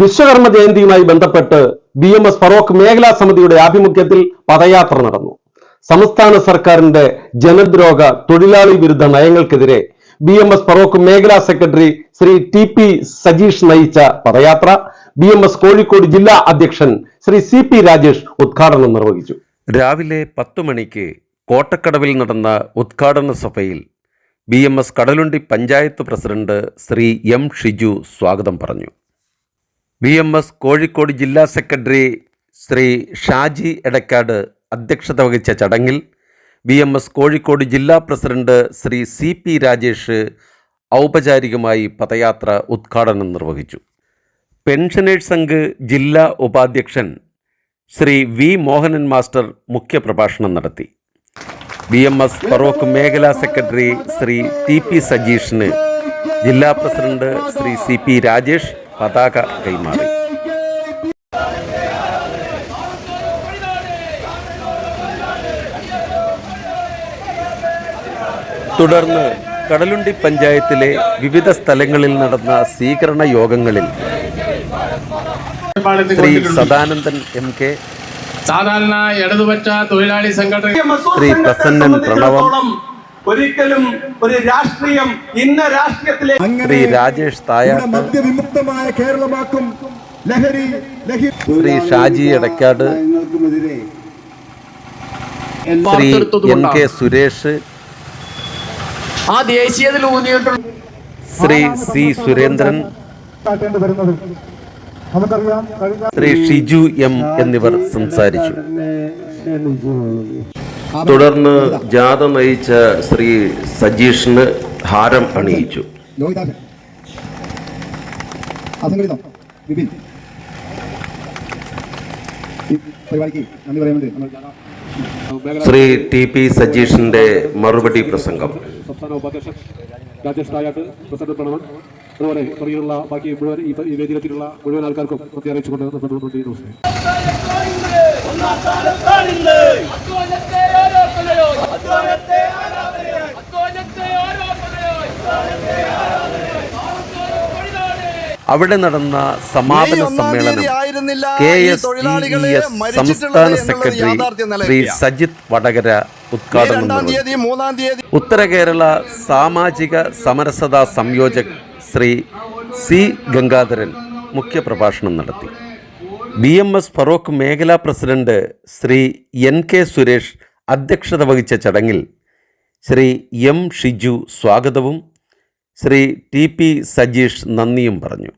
വിശ്വകർമ്മ ജയന്തിയുമായി ബന്ധപ്പെട്ട് B M S Feroke മേഖലാ സമിതിയുടെ ആഭിമുഖ്യത്തിൽ പദയാത്ര നടന്നു. സംസ്ഥാന സർക്കാരിന്റെ ജനദ്രോഹ തൊഴിലാളി വിരുദ്ധ നയങ്ങൾക്കെതിരെ ബി എം എസ് ഫറോക്ക് മേഖലാ secretary Shri T P Sajeesh നയിച്ച പദയാത്ര. ബി എം എസ് കോഴിക്കോട് ജില്ലാ അധ്യക്ഷൻ ശ്രീ സി പി രാജേഷ് ഉദ്ഘാടനം നിർവഹിച്ചു. രാവിലെ പത്ത് മണിക്ക് കോട്ടക്കടവിൽ നടന്ന ഉദ്ഘാടന സഭയിൽ B M S Kadalundi panchayat president Shri M Shiju സ്വാഗതം പറഞ്ഞു. ബി എം എസ് കോഴിക്കോട് ജില്ലാ സെക്രട്ടറി ശ്രീ ഷാജി എടക്കാട് അധ്യക്ഷത വഹിച്ച ചടങ്ങിൽ ബി എം എസ് കോഴിക്കോട് ജില്ലാ president Shri C P Rajesh ഔപചാരികമായി പദയാത്ര ഉദ്ഘാടനം നിർവഹിച്ചു. പെൻഷനേഴ്സ് സംഘ് ജില്ലാ ഉപാധ്യക്ഷൻ ശ്രീ വി മോഹനൻ മാസ്റ്റർ മുഖ്യപ്രഭാഷണം നടത്തി. ബി എം എസ് ഫറോക്ക് മേഖലാ സെക്രട്ടറി ശ്രീ ടി പി സജീഷിന് ജില്ലാ president Shri C P Rajesh പതാക കൈമാറി. തുടർന്ന് കടലുണ്ടി പഞ്ചായത്തിലെ വിവിധ സ്ഥലങ്ങളിൽ നടന്ന സ്വീകരണ യോഗങ്ങളിൽ ശ്രീ സദാനന്ദൻ എം കെ സാധാരണ ഇടതുപക്ഷ തൊഴിലാളി സംഘടന ശ്രീ പ്രസന്നൻ പ്രണവം ഒരിക്കലും ഒരു രാഷ്ട്രീയം ഇന്ന രാഷ്ട്രീയത്തിലെ ശ്രീ രാജേഷ് തായാട്ട്. മദ്യവിമുക്തമായ കേരളമാക്കും ലഹരി ലഹരി Shri Shaji Edakkad. Shri N K Suresh. ആ ദേശീയതയിൽ ഊന്നിയിട്ടുള്ള ശ്രീ സി സുരേന്ദ്രൻ. ശ്രീ ഷിജു എം എന്നിവർ സംസാരിച്ചു. തുടർന്ന് ജാഥ നയിച്ച ശ്രീ സജീഷിന് ഹാരം അണിയിച്ചു. ശ്രീ ടി പി സജീഷിന്റെ മറുപടി പ്രസംഗം. സംസ്ഥാന ഉപാധ്യക്ഷൻ രാജേഷ് തായാട്ട് പ്രസിഡന്റ് പ്രണവൻ അതുപോലെ തുടങ്ങിയുള്ള ബാക്കി മുഴുവൻ ഈ വേദിയിലുള്ള മുഴുവൻ ആൾക്കാർക്കും പ്രത്യേകം അറിയിച്ചുകൊണ്ട് നിർത്തുന്നു ഈ ദിവസം. അവിടെ നടന്ന സമാപന സമ്മേളനം K S T E S സംസ്ഥാന സെക്രട്ടറി ശ്രീ സജിത് വടകര ഉദ്ഘാടനം ഉത്തര കേരള സാമാജിക സമരസതാ സംയോജക് ശ്രീ സി ഗംഗാധരൻ മുഖ്യപ്രഭാഷണം നടത്തി. ബി എം എസ് ഫറോക്ക് മേഖലാ president Shri N K Suresh അധ്യക്ഷത വഹിച്ച ചടങ്ങിൽ ശ്രീ എം ഷിജു സ്വാഗതവും ശ്രീ ടി പി സജീഷ് നന്ദിയും പറഞ്ഞു.